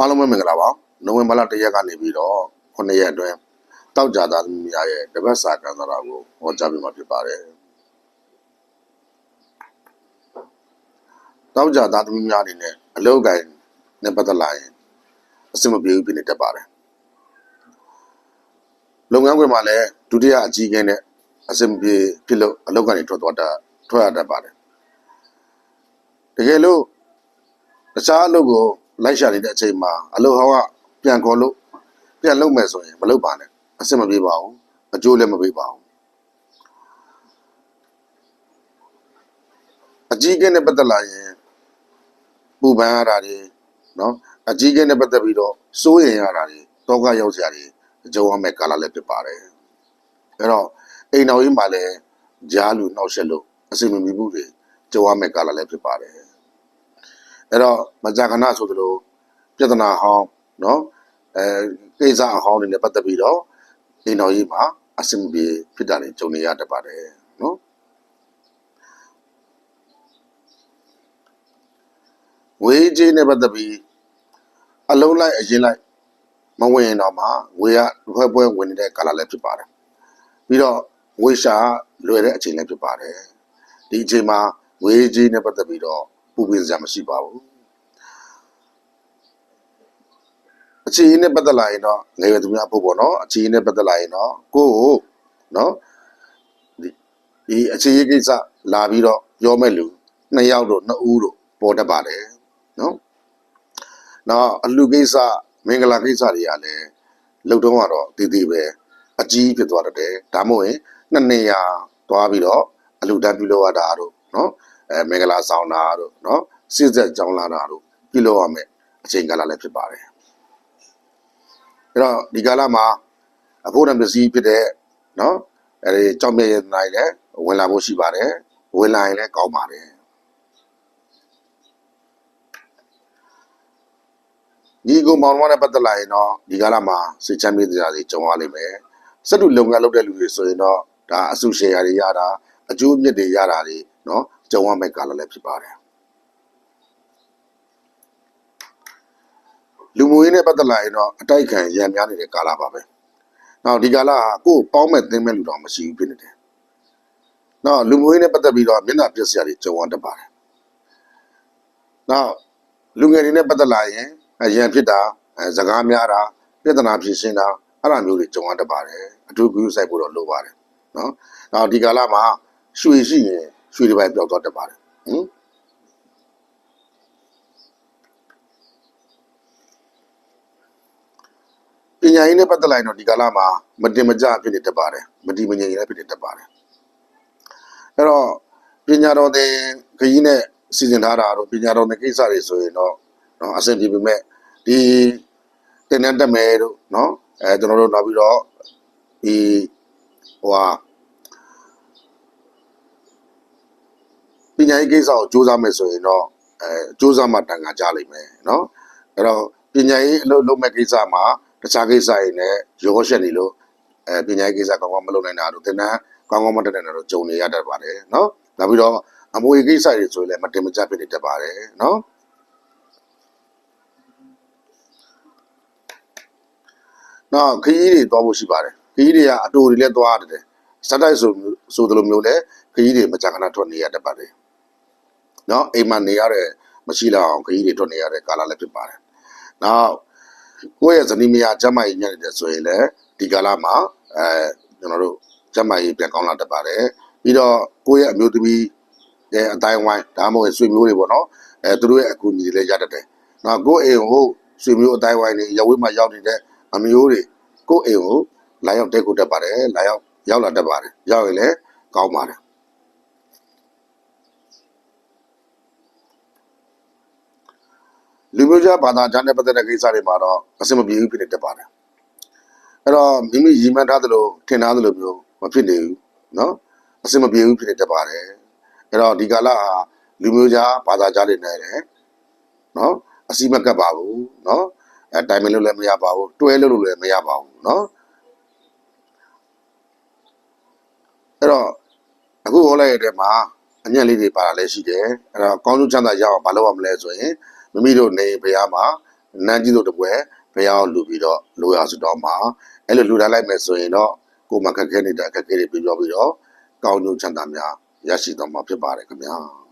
အားလုံးပဲမင်္ဂလာပါနိုဝင်ဘာလ၁ရက်ကနေပြီးတော့9ရက်အတွင်းတောက်ကြသားသမီးများရဲ့တပတ်စာကံစားတာကိုဟောကြားပြမှာဖြစ်ပါတယ်တောက်ကြသားသမီးများအနေနဲ့အလောက်ကိုင်းနဲ့ပတ်သက်လာရင်အဆင်မပြေဘူးဖြစ်နေတတ်ပါတယ်လုပ်ငန်းခွင်မှာလည်းဒုတိယအကြီးအကဲနဲ့အဆင်မပြေဖြစ်လို့အလောက်ကနေထွက်သွားတာထွက်ရတတ်ပါတယ်တကယ်လို့တခြားအလုပ်ကို လိုက်ရှာနေတဲ့အချိန်မှာအလုပ်ဟောင်းကပြန်ခေါ်လို့ပြန်လုပ်မယ်ဆိုရင်မလုပ်ပါနဲ့အဆင်မပြေပါဘူးအကျိုးလည်းမပေးပါဘူးအကြီးကဲနဲ့ပတ်သက်လာရင်ပူပန်ရတာတွေနော်အကြီးကဲနဲ့ပတ်သက်ပြီးတော့စိုးရင်ရတာတွေတောကရောက်စရာတွေကြုံရမယ့်ကာလလည်းဖြစ်ပါတယ်အဲ့တော့အိမ်တော်ကြီးမှာလည်းကြားလူနှောက်ရှက်လို့အဆင်မပြေဘူးတွေကြုံရမယ့်ကာလလည်းဖြစ်ပါတယ် အဲ့တော့မကြာခဏဆိုသလိုပြဿနာဟောင်းနော်အဲကိစ္စအဟောင်းတွေနဲ့ပတ်သက်ပြီးတော့အိမ်တော်ကြီးမှာအဆင်ပြေဖြစ်တာတွေကြုံနေရတတ်ပါတယ်နော်ဝေးကြီးနဲ့ပတ်သက်ပြီးအလုံးလိုက်အရင်လိုက်မဝင်တော့မှငွေကဖွဲဖွဲဝင်နေတဲ့ကာလလည်းဖြစ်ပါတယ်ပြီးတော့ငွေရှာလွယ်တဲ့အချိန်လည်းဖြစ်ပါတယ်ဒီအချိန်မှာငွေကြီးနဲ့ပတ်သက်ပြီးတော့ ပူပင်စရာမရှိပါဘူးအခြေအနေနဲ့ပတ်သက်လာရင်တော့ငယ်ရွယ်သူများဖို့ပေါ့နော်အခြေအနေနဲ့ပတ်သက်လာရင်တော့ကိုယ့်ကိုနော်ဒီဒီအခြေအနေကိစ္စလာပြီးတော့ပြောမဲ့လူနှစ်ယောက်တို့နှစ်ဦးတို့ပေါ်တတ်ပါတယ်နော်နောက်အလူကိစ္စမင်္ဂလာကိစ္စတွေကလည်းလုံတုံးကတော့တည်တည်ပဲအကြီးဖြစ်သွားတတ်တယ်ဒါမှမဟုတ်ရင်နှစ်နေရာသွားပြီးတော့အလူတန်းပြုလုပ်ရတာတို့နော် အဲမင်္ဂလာဆောင်တာတို့နော်စစ်ဆက်ကြောင်းလာတာတို့ပြုလုပ်ရမယ်အချိန်ကာလလည်းဖြစ်ပါတယ်အဲ့တော့ဒီကာလမှာအဖို့တံပစ္စည်းဖြစ်တဲ့နော်အဲဒီကြောက်မြဲ့ရဲ့နိုင်လည်းဝင်လာဖို့ရှိပါတယ်ဝင်လာရင်လည်းကောင်းပါတယ်ဒီကိုမောင်မောင်နဲ့ပတ်သက်လာရင်တော့ဒီကာလမှာစိတ်ချမ်းမြေ့စရာတွေကြုံရလိမ့်မယ်စက်တူလုပ်ငန်းလုပ်တဲ့လူတွေဆိုရင်တော့ဒါအစုရှယ်ယာတွေရတာအကျိုးအမြတ်တွေရတာတွေနော် ကြုံရမယ့်ကာလလည်းဖြစ်ပါတယ်လူမှုရေးနဲ့ပတ်သက်လာရင်တော့အတိုက်ခံရံများနေတဲ့ကာလပါပဲ။နောက်ဒီကာလဟာကိုယ်ပေါင်းမဲ့သင်းမဲ့လူတော်မရှိဘူးဖြစ်နေတယ်။နောက်လူမှုရေးနဲ့ပတ်သက်ပြီးတော့မျက်နှာပြက်စရာတွေကြုံရတတ်ပါတယ်။နောက်လူငယ်တွေနဲ့ပတ်သက်လာရင်အရန်ဖြစ်တာအဲစကားများတာပြဿနာဖြေရှင်းတာအဲ့လိုမျိုးတွေကြုံရတတ်ပါတယ်။အထူးဂရုစိုက်ဖို့တော့လိုပါတယ်။နော်။နောက်ဒီကာလမှာရွှေရှိရင် ရွှေတွေပိုင်းပျောက်သွားတတ်ပါတယ်။ဟင်ပညာရေးနဲ့ပတ်သက်လာရင်တော့ဒီကာလမှာမတင်မကျဖြစ်နေတတ်ပါတယ်မတီမငြိမ်လည်းဖြစ်နေတတ်ပါတယ်အဲ့တော့ပညာတော်သင်ခရီးနဲ့စီစဉ်ထားတာတော့ပညာတော်သင်ကိစ္စတွေဆိုရင်တော့နော်အဆင်ပြေပေမဲ့ဒီတင်တဲ့တက်မယ်တို့နော်အဲကျွန်တော်တို့နောက်ပြီးတော့ဒီဟိုဟာ ညာရေးကိစ္စကိုစူးစမ်းမယ်ဆိုရင်တော့အဲစူးစမ်းမှတန်ခါကြလိမ့်မယ်နော်အဲ့တော့ပညာရေးအလုပ်လုပ်မဲ့ကိစ္စမှာတခြားကိစ္စတွေနဲ့ရောရှက်နေလို့အဲပညာရေးကိစ္စကောင်းကောင်းမလုပ်နိုင်တာတို့သင်တန်းကောင်းကောင်းမတက်နိုင်တာတို့ဂျုံနေရတတ်ပါတယ်နော်နောက်ပြီးတော့အမွေကိစ္စတွေဆိုရင်လည်းမတင်မကျဖြစ်နေတတ်ပါတယ်နော်နောက်ခရီးတွေသွားဖို့ရှိပါတယ်ခရီးတွေကအတူတွေလည်းသွားရတယ်စက်တိုက်ဆိုဆိုသလိုမျိုးလည်းခရီးတွေမကြာခဏထွက်နေရတတ်ပါတယ် နော်အိမ်မှာနေရတဲ့မရှိတော့အောင်ခရီးတွေထွက်နေရတဲ့ကာလလည်းဖြစ်ပါတယ်နောက်ကိုယ့်ရဲ့ဇနီးမယားကျမ်းမာရေးညံ့နေတယ်ဆိုရင်လည်းဒီကာလမှာအဲကျွန်တော်တို့ကျမ်းမာရေးပြန်ကောင်းလာတတ်ပါတယ်ပြီးတော့ကိုယ့်ရဲ့အမျိုးသမီးရဲ့အတိုင်းဝိုင်းဒါမှမဟုတ်ဆွေမျိုးတွေပေါ့နော်အဲသူတို့ရဲ့အကူအညီတွေလည်းရတတ်တယ်နောက်ကိုယ့်အိမ်ကိုဆွေမျိုးအတိုင်းဝိုင်းတွေရဝေးမှာရောက်နေတဲ့အမျိုးတွေကိုယ့်အိမ်ကိုလာရောက်တက်ကိုတက်ပါတယ်လာရောက်ရောက်လာတတ်ပါတယ်ရောက်ရင်လည်းကောင်းပါတယ် လူမျိုးခြားဘာသာခြားနဲ့ပတ်သက်တဲ့ကိစ္စတွေမှာတော့အဆင်မပြေဘူးဖြစ်နေတတ်ပါတယ်အဲ့တော့မိမိရည်မှန်းထားသလိုထင်ထားသလိုမျိုးမဖြစ်နေဘူးเนาะအဆင်မပြေဘူးဖြစ်နေတတ်ပါတယ်အဲ့တော့ဒီကာလဟာလူမျိုးခြားဘာသာခြားတွေနဲ့လည်းเนาะအစီမကပ်ပါဘူးเนาะအဲတိုင်မင်လို့လည်းမရပါဘူးတွဲလို့လည်းမရပါဘူးเนาะအဲ့တော့အခုဟောလိုက်ရတဲ့မှာအညံ့လေးတွေပါတာလည်းရှိတယ်အဲ့တော့ကောင်းကျိုးချမ်းသာရအောင်မလုပ်ရမလဲဆိုရင် မိမိတို့နေဘုရားမှာနန်းကြီးတို့တပွဲဘုရားကိုလူပြီးတော့လိုရဆုတောင်းပါအဲ့လိုလူထားလိုက်မယ်ဆိုရင်တော့ကိုယ်မှာခက်ခဲနေတဲ့အခက်အခဲတွေပြီးပြောပြီးတော့ကောင်းကျိုးချမ်းသာများရရှိသွားမှာဖြစ်ပါတယ်ခင်ဗျာ